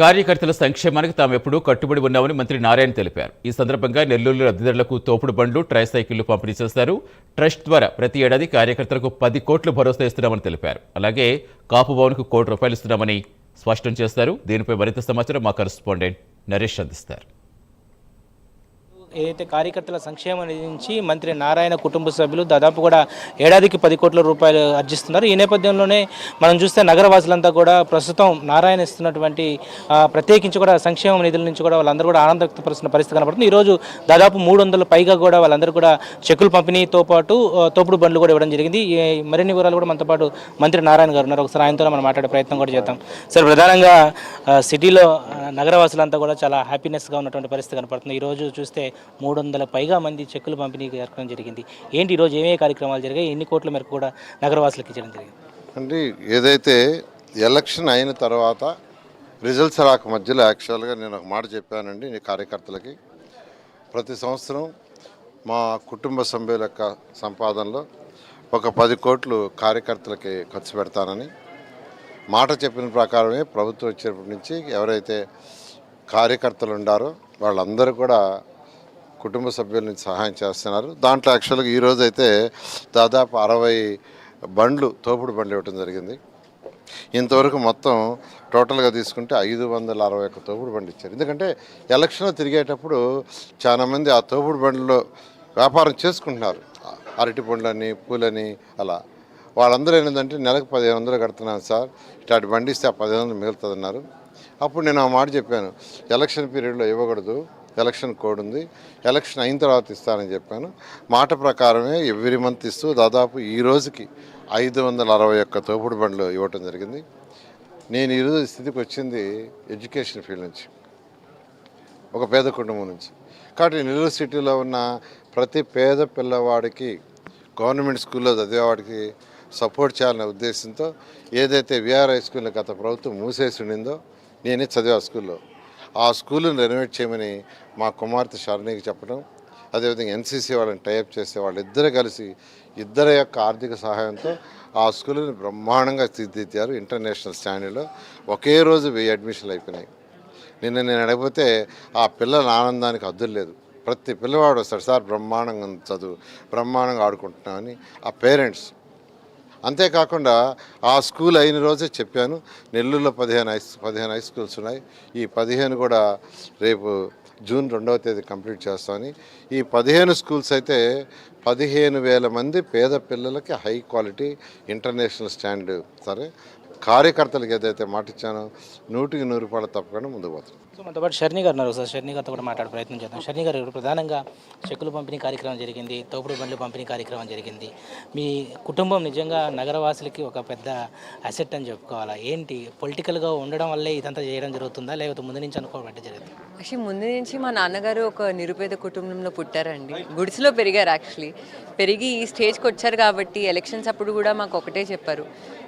కార్యకర్తల సంక్షేమానికి తాము ఎప్పుడూ కట్టుబడి ఉన్నామని మంత్రి నారాయణ తెలిపారు. ఈ సందర్భంగా నెల్లూరు లబ్ధిదారులకు తోపుడు బండ్లు ట్రై సైకిళ్ళు పంపిణీ చేస్తారు ట్రస్ట్ ద్వారా ప్రతి ఏడాది కార్యకర్తలకు పది కోట్లు భరోసా ఇస్తున్నామని తెలిపారు. అలాగే కాపు భవన్కు కోటి రూపాయలు ఇస్తున్నామని స్పష్టం చేస్తారు దీనిపై మరింత సమాచారం మా కరెస్పాండెంట్ నరేష్ అందిస్తారు. ఏదైతే కార్యకర్తల సంక్షేమం నుంచి మంత్రి నారాయణ కుటుంబ సభ్యులు దాదాపు కూడా ఏడాదికి పది కోట్ల రూపాయలు అర్జిస్తున్నారు. ఈ నేపథ్యంలోనే మనం చూస్తే నగరవాసులంతా కూడా ప్రస్తుతం నారాయణ ఇస్తున్నటువంటి ప్రత్యేకించి కూడా సంక్షేమ నిధుల నుంచి కూడా వాళ్ళందరూ కూడా ఆనంద వ్యక్తపరుస్తున్న పరిస్థితి కనబడుతుంది. ఈరోజు దాదాపు మూడు వందల పైగా కూడా వాళ్ళందరూ కూడా చెక్కులు పంపిణీతో పాటు తోపుడు బండ్లు కూడా ఇవ్వడం జరిగింది. ఈ మరిన్ని వివరాలు కూడా మనతో పాటు మంత్రి నారాయణ గారు ఉన్నారు. ఒకసారి ఆయనతో మనం మాట్లాడే ప్రయత్నం కూడా చేద్దాం. సార్ ప్రధానంగా సిటీలో నగరవాసులంతా కూడా చాలా హ్యాపీనెస్గా ఉన్నటువంటి పరిస్థితి కనపడుతుంది. ఈరోజు చూస్తే మూడు వందల పైగా మంది చెక్కులు పంపిణీ కార్యక్రమం జరిగింది. ఏంటి ఈరోజు ఏమేమి కార్యక్రమాలు జరిగాయి? ఎన్ని కోట్ల మేరకు కూడా నగరవాసులకు ఇచ్చడం జరిగింది? అంటే ఏదైతే ఎలక్షన్ అయిన తర్వాత రిజల్ట్స్ రాక మధ్యలో యాక్చువల్గా నేను ఒక మాట చెప్పానండి నీ కార్యకర్తలకి. ప్రతి సంవత్సరం మా కుటుంబ సభ్యుల యొక్క సంపాదనలో ఒక పది కోట్లు కార్యకర్తలకి ఖర్చు పెడతానని మాట చెప్పిన ప్రకారమే ప్రభుత్వం వచ్చేప్పటి నుంచి ఎవరైతే కార్యకర్తలు ఉండారో వాళ్ళందరూ కూడా కుటుంబ సభ్యుల నుంచి సహాయం చేస్తున్నారు. దాంట్లో యాక్చువల్గా ఈరోజు అయితే దాదాపు అరవై బండ్లు తోపుడు బండ్లు ఇవ్వడం జరిగింది. ఇంతవరకు మొత్తం టోటల్గా తీసుకుంటే ఐదు వందల అరవై ఒక్క తోపుడు బండి ఇచ్చారు. ఎందుకంటే ఎలక్షన్లో తిరిగేటప్పుడు చాలామంది ఆ తోపుడు బండ్లో వ్యాపారం చేసుకుంటున్నారు. అరటి పండ్లని పూలని అలా. వాళ్ళందరూ ఏంటంటే నెలకు పదిహేను వందలు కడుతున్నాను సార్. ఇట్లాంటి బండి ఇస్తే ఆ పదిహేను వందలు మిగులుతుంది అన్నారు అప్పుడు నేను ఆ మాట చెప్పాను. ఎలక్షన్ పీరియడ్లో ఇవ్వకూడదు. ఎలక్షన్ కోడ్ ఉంది. ఎలక్షన్ అయిన తర్వాత ఇస్తానని చెప్పాను. మాట ప్రకారమే ఎవ్రీ మంత్ ఇస్తూ దాదాపు ఈ రోజుకి ఐదు వందల అరవై ఒక్క తోపుడు బండ్లు ఇవ్వటం జరిగింది. నేను ఈరోజు స్థితికి వచ్చింది ఎడ్యుకేషన్ ఫీల్డ్ నుంచి ఒక పేద కుటుంబం నుంచి. కాబట్టి నెల్లూరు సిటీలో ఉన్న ప్రతి పేద పిల్లవాడికి గవర్నమెంట్ స్కూల్లో చదివేవాడికి సపోర్ట్ చేయాలనే ఉద్దేశంతో ఏదైతే విఆర్ హై స్కూల్ని గత ప్రభుత్వం మూసేసి ఉండిందో నేనే చదివా స్కూల్లో. ఆ స్కూల్ని రెనోవేట్ చేయమని మా కుమార్తె షార్నీకి చెప్పడం అదేవిధంగా ఎన్సీసీ వాళ్ళని టైప్ చేసే వాళ్ళిద్దరు కలిసి ఇద్దరి యొక్క ఆర్థిక సహాయంతో ఆ స్కూల్ని బ్రహ్మాండంగా తీర్చిదిద్దారు ఇంటర్నేషనల్ స్టాండర్డ్లో ఒకే రోజు వెయ్యి అడ్మిషన్లు అయిపోయినాయి. నిన్న నేను అడిగిపోతే ఆ పిల్లల ఆనందానికి హద్దులు లేదు. ప్రతి పిల్లవాడు వస్తాడు సార్ బ్రహ్మాండంగా చదువు బ్రహ్మాండంగా ఆడుకుంటున్నామని. ఆ పేరెంట్స్ అంతేకాకుండా ఆ స్కూల్ అయిన రోజే చెప్పాను నెల్లూరులో పదిహేను హై పదిహేను హై స్కూల్స్ ఉన్నాయి. ఈ పదిహేను కూడా రేపు జూన్ రెండవ తేదీ కంప్లీట్ చేస్తామని. ఈ పదిహేను స్కూల్స్ అయితే పదిహేను వేల మంది పేద పిల్లలకి హై క్వాలిటీ ఇంటర్నేషనల్ స్టాండర్డ్ సరే కార్యకర్తలకు ఏదైతే మాట ఇచ్చానో నూటికి నూరు రూపాయలు తప్పకుండా ముందుకు పోతాం సో మనతో పాటు షర్ని గారు ఉన్నారు సార్. షర్ని గారితో కూడా మాట్లాడే ప్రయత్నం చేద్దాం. షర్ని గారు ఇప్పుడు ప్రధానంగా చెక్కులు పంపిణీ కార్యక్రమం జరిగింది తోపుడు బండ్లు పంపిణీ కార్యక్రమం జరిగింది. మీ కుటుంబం నిజంగా నగరవాసులకి ఒక పెద్ద అసెట్ అని చెప్పుకోవాలా? ఏంటి? పొలిటికల్గా ఉండడం వల్లే ఇదంతా చేయడం జరుగుతుందా? లేకపోతే ముందు నుంచి అనుకోబట్టి జరుగుతుంది? యాక్చువల్లీ ముందు నుంచి మా నాన్నగారు ఒక నిరుపేద కుటుంబంలో పుట్టారండి. గుడిసెలో పెరిగారు యాక్చువల్లీ. పెరిగి ఈ స్టేజ్కి వచ్చారు కాబట్టి ఎలక్షన్స్ అప్పుడు కూడా మాకు ఒకటే చెప్పారు.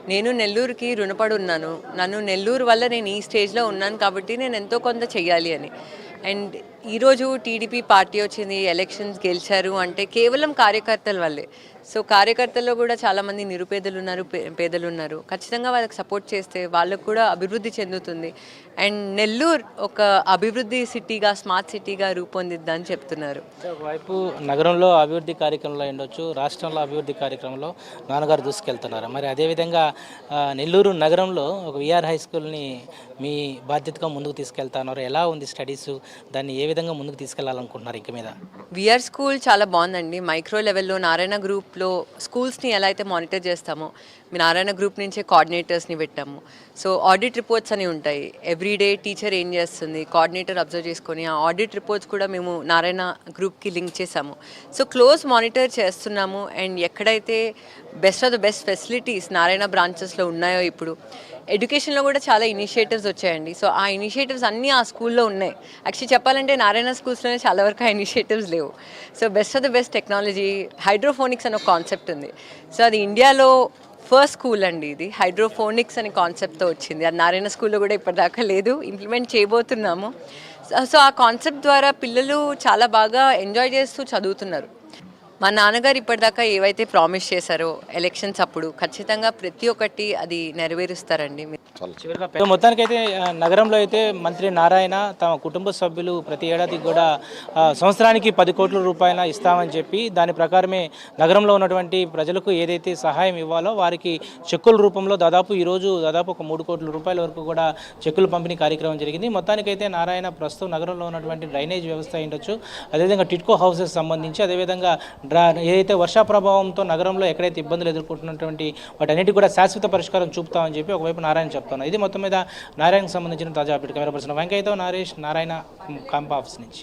నేను నెల్లూరుకి రుణపడి ఉన్నాను నన్ను నెల్లూరు వల్ల నేను ఈ స్టేజ్లో ఉన్నాను కాబట్టి నేను ఎంతో కొంత చెయ్యాలి అని. అండ్ ఈరోజు టీడీపీ పార్టీ వచ్చింది ఎలక్షన్స్ గెలిచారు అంటే కేవలం కార్యకర్తల వల్లే. సో కార్యకర్తల్లో కూడా చాలామంది నిరుపేదలు ఉన్నారు పేదలు ఉన్నారు. ఖచ్చితంగా వాళ్ళకి సపోర్ట్ చేస్తే వాళ్ళకు కూడా అభివృద్ధి చెందుతుంది. అండ్ నెల్లూరు ఒక అభివృద్ధి సిటీగా స్మార్ట్ సిటీగా రూపొందిద్దని చెప్తున్నారు. ఒకవైపు నగరంలో అభివృద్ధి కార్యక్రమంలో ఉండొచ్చు రాష్ట్రంలో అభివృద్ధి కార్యక్రమంలో నాన్నగారు దూసుకెళ్తున్నారు. మరి అదేవిధంగా నెల్లూరు నగరంలో ఒక విఆర్ హై స్కూల్ని మీ బాధ్యతగా ముందుకు తీసుకెళ్తున్నారు ఎలా ఉంది స్టడీస్? దాన్ని ఏ విధంగా ముందుకు తీసుకెళ్ళాలనుకుంటున్నారు ఇంక మీద? విఆర్ స్కూల్ చాలా బాగుందండి. మైక్రో లెవెల్లో నారాయణ గ్రూప్లో స్కూల్స్ని ఎలా అయితే మానిటర్ చేస్తామో మీ నారాయణ గ్రూప్ నుంచే కోఆర్డినేటర్స్ని పెట్టాము. సో ఆడిట్ రిపోర్ట్స్ అని ఉంటాయి. ఎవ్రీడే టీచర్ ఏం చేస్తుంది కోఆర్డినేటర్ అబ్జర్వ్ చేసుకొని ఆ ఆడిట్ రిపోర్ట్స్ కూడా మేము నారాయణ గ్రూప్కి లింక్ చేసాము. సో క్లోజ్ మానిటర్ చేస్తున్నాము అండ్ ఎక్కడైతే best of the best facilities Narayana బ్రాంచెస్లో ఉన్నాయో ఇప్పుడు ఎడ్యుకేషన్లో కూడా చాలా ఇనిషియేటివ్స్ వచ్చాయండి. సో ఆ ఇనిషియేటివ్స్ అన్నీ ఆ స్కూల్లో ఉన్నాయి. యాక్చువల్లీ చెప్పాలంటే నారాయణ స్కూల్స్లోనే చాలా వరకు ఆ ఇనిషియేటివ్స్ లేవు. So best of the best technology hydroponics అనే ఒక కాన్సెప్ట్ ఉంది. సో అది ఇండియాలో ఫస్ట్ స్కూల్ అండి ఇది. హైడ్రోఫోనిక్స్ అనే కాన్సెప్ట్తో వచ్చింది. అది నారాయణ స్కూల్లో కూడా ఇప్పటిదాకా లేదు. ఇంప్లిమెంట్ చేయబోతున్నాము. సో- సో ఆ కాన్సెప్ట్ ద్వారా పిల్లలు చాలా బాగా ఎంజాయ్ చేస్తూ చదువుతున్నారు. మా నాన్నగారు ఇప్పటిదాకా ఏవైతే ప్రామిస్ చేశారో ఎలక్షన్స్ అప్పుడు ఖచ్చితంగా ప్రతి ఒక్కటి అది నెరవేరుస్తారండి. మొత్తానికైతే ఆ, నగరంలో అయితే మంత్రి నారాయణ తమ కుటుంబ సభ్యులు ప్రతి ఏడాది కూడా సంవత్సరానికి పది కోట్ల రూపాయల ఇస్తామని చెప్పి దాని ప్రకారమే నగరంలో ఉన్నటువంటి ప్రజలకు ఏదైతే సహాయం ఇవ్వాలో వారికి చెక్కుల రూపంలో దాదాపు ఈరోజు దాదాపు ఒక మూడు కోట్ల రూపాయల వరకు కూడా చెక్కులు పంపిణీ కార్యక్రమం జరిగింది. మొత్తానికైతే నారాయణ ప్రస్తుతం నగరంలో ఉన్నటువంటి డ్రైనేజ్ వ్యవస్థ అయిండొచ్చు అదేవిధంగా టిట్కో హౌసెస్ సంబంధించి అదేవిధంగా డ్రా ఏదైతే వర్షా ప్రభావంతో నగరంలో ఎక్కడైతే ఇబ్బందులు ఎదుర్కొంటున్నటువంటి వాటన్నిటి కూడా శాశ్వత పరిష్కారం చూపుతామని చెప్పి ఒకవైపు నారాయణ చెప్తాను ఇది మొత్తం మీద నారాయణకు సంబంధించిన తాజా అప్డేట్. కెమెరా పర్సన్ వెంకయ్యతో నరేష్ నారాయణ క్యాంప్ ఆఫీస్ నుంచి.